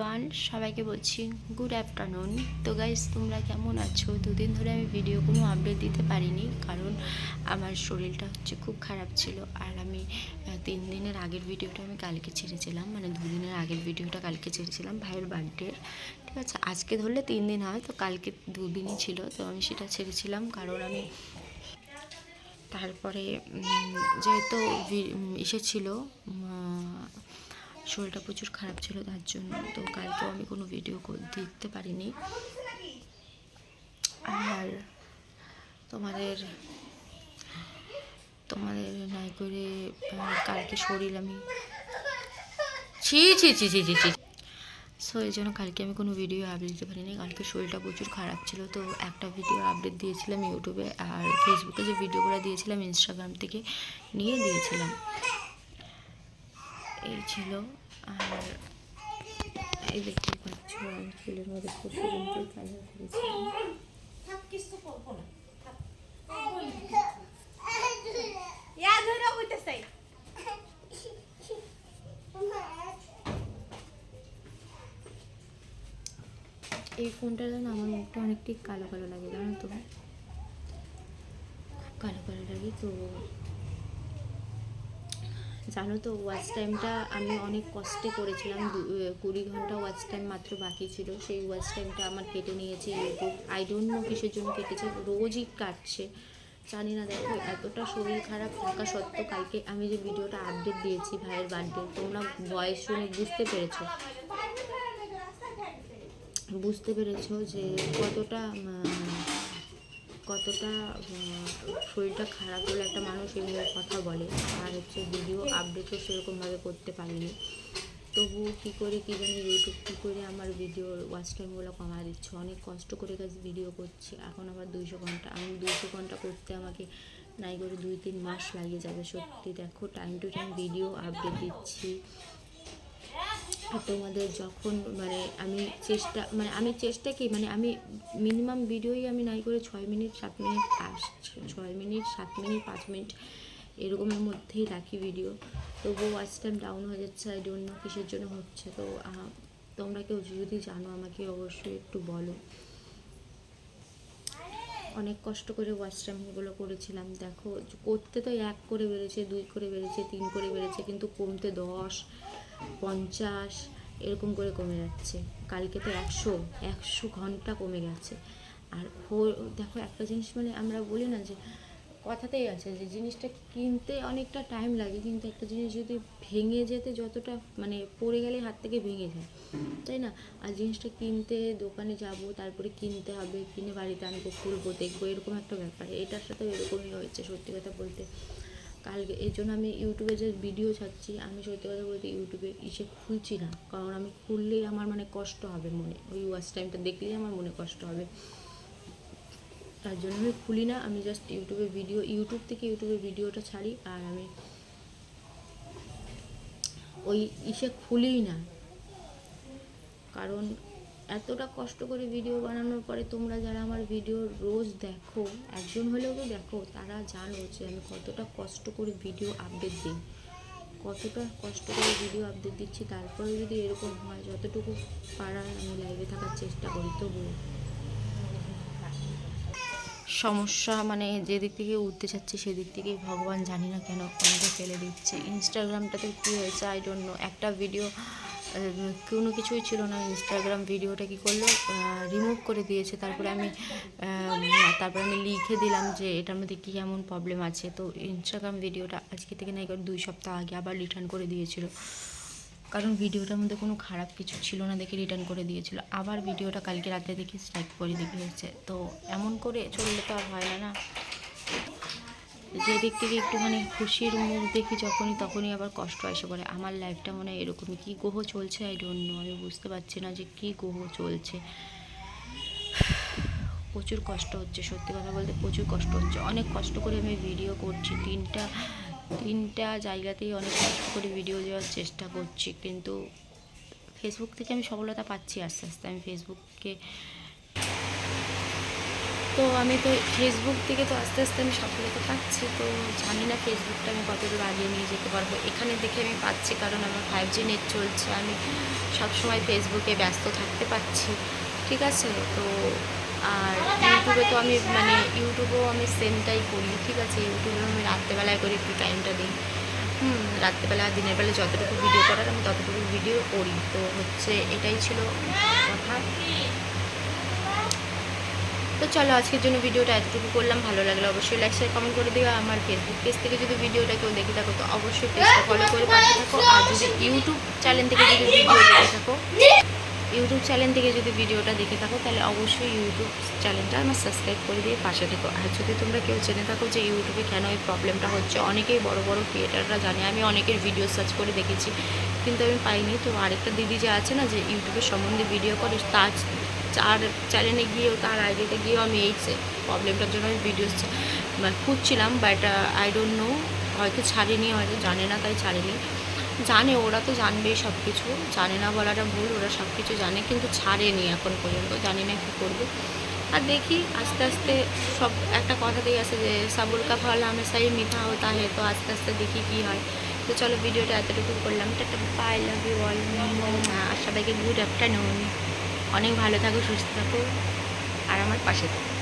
One সবাইকে বলছি good afternoon তো গাইজ তোমরা কেমন আছো? দুদিন ধরে আমি ভিডিও কোনো আপডেট দিতে পারিনি, কারণ আমার শরীরটা হচ্ছে খুব খারাপ ছিল। আর আমি তিন দিনের আগের ভিডিওটা আমি কালকে ছেড়েছিলাম। মানে দুদিনের আগের ভিডিওটা কালকে ছেড়েছিলাম ভাইয়ের বার্থডে ঠিক আছে, আজকে ধরলে তিন দিন হয়, তো কালকে দুদিনই ছিল, তো আমি সেটা ছেড়েছিলাম। কারণ আমি তারপরে যেহেতু এসেছিল শরীরটা প্রচুর খারাপ ছিল তার জন্য। তো কালকেও আমি কোনো ভিডিও দেখতে পারিনি। আর তোমাদের তোমাদের নাই করে কালকে শরীর আমি ছি ছি ছি ছি ছি ছি। সো এই জন্য কালকে আমি কোনো ভিডিও আপডেট দিতে পারিনি। কালকে শরীরটা প্রচুর খারাপ ছিল। তো একটা ভিডিও আপডেট দিয়েছিলাম ইউটিউবে, আর ফেসবুকে যে ভিডিওগুলো দিয়েছিলাম ইনস্টাগ্রাম থেকে নিয়ে দিয়েছিলাম। এই ছিল। আর এই দেখতে পাচ্ছ আমি চুলের মধ্যে পরশু দিনকে কালার হইতেছে এই ফোনটা না আমার মুখটা অনেকটাই কালো কালো লাগে জানো তো? খুব কালো কালো লাগে তো জানো তো ওয়াচ টাইমটা আমি অনেক কষ্টে করেছিলাম। কুড়ি ঘণ্টা ওয়াচ টাইম মাত্র বাকি ছিল। সেই ওয়াচ টাইমটা আমার কেটে নিয়েছে ইউটিউব আই ডোন্ট নো কিসের জন্য কেটেছে, রোজই কাটছে। জানি না, দেখো, এতটা শরীর খারাপ থাকা সত্ত্বেও কালকে আমি যে ভিডিওটা আপডেট দিয়েছি ভাইয়ের বার্থডে তোমরা বয়স শুনে বুঝতে পেরেছ। বুঝতে পেরেছ যে কতটা কতটা শরীরটা খারাপ হলে একটা মানুষ এইভাবে কথা বলে। আর হচ্ছে ভিডিও আপডেটও সেরকমভাবে করতে পারিনি। তবু কী করে, কী জানি ইউটিউব কী করে আমার ভিডিও ওয়াচ টাইমগুলো কমা দিচ্ছে। অনেক কষ্ট করে কাছে ভিডিও করছি। এখন আবার দুইশো ঘণ্টা। আমি দুইশো ঘণ্টা করতে আমাকে নাই করে দুই তিন মাস লাগিয়ে যাবে। সত্যি দেখো time to time video update দিচ্ছি। তোমাদের যখন মানে আমি চেষ্টা মানে আমি চেষ্টা কি মানে আমি মিনিমাম ভিডিওই আমি নাই করে ছয় মিনিট সাত মিনিট পাঁচ, ছয় মিনিট সাত মিনিট পাঁচ মিনিট এরকমের মধ্যেই রাখি ভিডিও তবুও ওয়াচ টাইম ডাউন হয়ে যাচ্ছে আই নো কিসের জন্য হচ্ছে। তো তোমরা কেউ যদি জানো আমাকে অবশ্যই একটু বলো। অনেক কষ্ট করে ওয়াচ টাইমগুলো করেছিলাম। দেখো, করতে তো এক করে বেড়েছে, দুই করে বেড়েছে, তিন করে বেড়েছে, কিন্তু কমতে দশ পঞ্চাশ, এরকম করে কমে যাচ্ছে। কালকে তো একশো একশো ঘণ্টা কমে গেছে। আর দেখো একটা জিনিস মানে আমরা বলি না যে, কথাতেই আছে যে জিনিসটা কিনতে অনেকটা টাইম লাগে, কিন্তু একটা জিনিস যদি ভেঙে যেতে যতটা মানে পড়ে গেলে হাত থেকে ভেঙে যায়, তাই না? আর জিনিসটা কিনতে দোকানে যাব, তারপরে কিনতে হবে, কিনে বাড়িতে আনব, খুলবো, দেখব, এরকম একটা ব্যাপার। এটার সাথে এরকমই হয়েছে, সত্যি কথা বলতে। কালকে এই জন্য আমি ইউটিউবে যে ভিডিও ছাড়ছি, আমি সত্যি কথা বলতে ইউটিউবে ইসে খুলছি না। কারণ আমি খুললেই আমার মানে কষ্ট হবে মনে, ওই ওয়াচ টাইমটা দেখলেই আমার মনে কষ্ট হবে। তার জন্য আমি খুলি না, আমি জাস্ট ইউটিউবে ভিডিও ইউটিউব থেকে ইউটিউবে ভিডিওটা ছাড়ি, আর আমি ওই ইসে খুলিই না। কারণ এতটা কষ্ট করে ভিডিও বানানোর পরে তোমরা যারা আমার ভিডিও রোজ দেখো, একজন হলেও তো দেখো, তারা জানো যে আমি কতটা কষ্ট করে ভিডিও আপডেট দিই। কতটা কষ্ট করে ভিডিও আপডেট দিচ্ছি তারপরে যদি এরকম হয়, যতটুকু পারার আমি লাইভে থাকার চেষ্টা করি, তবুও। সমস্যা মানে যেদিক থেকে উঠতে চাচ্ছে, সেদিক থেকেই ভগবান জানি না কেন আমাকে ফেলে দিচ্ছে। ইনস্টাগ্রামটাতে কী হয়েছে আই ডোন্ট নো একটা ভিডিও কোনো কিছুই ছিল না। ইনস্টাগ্রাম ভিডিওটা কী করল? রিমুভ করে দিয়েছে। তারপরে আমি তারপরে আমি লিখে দিলাম যে, এটার মধ্যে কী এমন প্রবলেম আছে? তো ইনস্টাগ্রাম ভিডিওটা আজকে থেকে করে দুই সপ্তাহ আগে আবার রিটার্ন করে দিয়েছিল। কারণ ভিডিওটার মধ্যে কোনো খারাপ কিছু ছিল না দেখে রিটার্ন করে দিয়েছিল। আবার ভিডিওটা কালকে রাতে দেখি স্ট্রাইক করে দেখিয়েছে। তো এমন করে চললে তো আর হয় না না। যে দিক থেকে একটুখানি খুশির মুখ দেখি যখনই, তখনই আবার কষ্ট এসে পড়ে। আমার লাইফটা মনে হয় এরকমই। কী গ্রহ চলছে? আই ডোন্ট নো আমি বুঝতে পারছি না যে কী গ্রহ চলছে। প্রচুর কষ্ট হচ্ছে, সত্যি কথা বলতে প্রচুর কষ্ট হচ্ছে। অনেক কষ্ট করে আমি ভিডিও করছি। তিনটা তিনটা জায়গাতেই অনেক কষ্ট করে ভিডিও দেওয়ার চেষ্টা করছি। কিন্তু ফেসবুক থেকে আমি সফলতা পাচ্ছি আস্তে আস্তে। আমি ফেসবুককে তো আমি তো ফেসবুক থেকে তো আস্তে আস্তে আমি সফলতা পাচ্ছি, তো জানি না ফেসবুকটা আমি কতদূর আগিয়ে নিয়ে যেতে পারব। এখানে দেখে আমি পাচ্ছি কারণ আমার ফাইভ জি নেট চলছে, আমি সবসময় ফেসবুকে ব্যস্ত থাকতে পারছি, ঠিক আছে? তো আর ইউটিউবে তো আমি মানে ইউটিউবেও আমি সেমটাই করি, ঠিক আছে? ইউটিউবে আমি রাত্রেবেলায় করে, একটু টাইমটা দিই। হুম, রাত্রেবেলা, দিনের বেলা যতটুকু ভিডিও করার, আমি ততটুকু ভিডিও করি। তো হচ্ছে এটাই ছিল কথা। তো চলো আজকের জন্য ভিডিওটা এতটুকু করলাম। ভালো লাগলে অবশ্যই লাইক শেয়ার কমেন্ট করে দিও। আমার ফেসবুক পেজ থেকে যদি ভিডিওটা কেউ দেখে থাকো, তো অবশ্যই পেজটা ফলো করে পাশে থাকো। আর যদি ইউটিউব চ্যানেল থেকে যদি ভিডিও দেখে থাকো ইউটিউব চ্যানেল থেকে যদি ভিডিওটা দেখে থাকো, তাহলে অবশ্যই ইউটিউব চ্যানেলটা আমার সাবস্ক্রাইব করে দিয়ে পাশে থেকো। আর যদি তোমরা কেউ জেনে থাকো যে ইউটিউবে কেন এই প্রবলেমটা হচ্ছে, অনেকেই বড় বড় ক্রিয়েটাররা জানে। আমি অনেকের ভিডিও সার্চ করে দেখেছি। কিন্তু আমি পাইনি। তো আরেকটা দিদি যে আছে না, যে ইউটিউবের সম্বন্ধে ভিডিও করে, তার চার চ্যানেলে গিয়েও, তার আইডিতে গিয়েও আমি এই প্রবলেমটার জন্য আমি ভিডিও খুঁজছিলাম বাট আই ডোন্ট নো হয়তো ছাড়িনি, হয়তো জানে না, তাই ছাড়িনি। জানে, ওরা তো জানবেই সব কিছু জানে না বলাটা ভুল, ওরা সব কিছু জানে, কিন্তু ছাড়েনি এখন পর্যন্ত, জানি না কী করবে। আর দেখি, আস্তে আস্তে সব, একটা কথাতেই আছে যে, সাবুল কা ফল হামেশাই মিঠা হতা হে, তো আস্তে আস্তে দেখি কী হয়। তো চলো ভিডিওটা এতটুকু করলাম। একটা বাই লাভ ইউ অল আর সবাইকে গুড আফটারনুন অনেক ভালো থাকো, সুস্থ থাকো। আর আমার পাশে থাকো।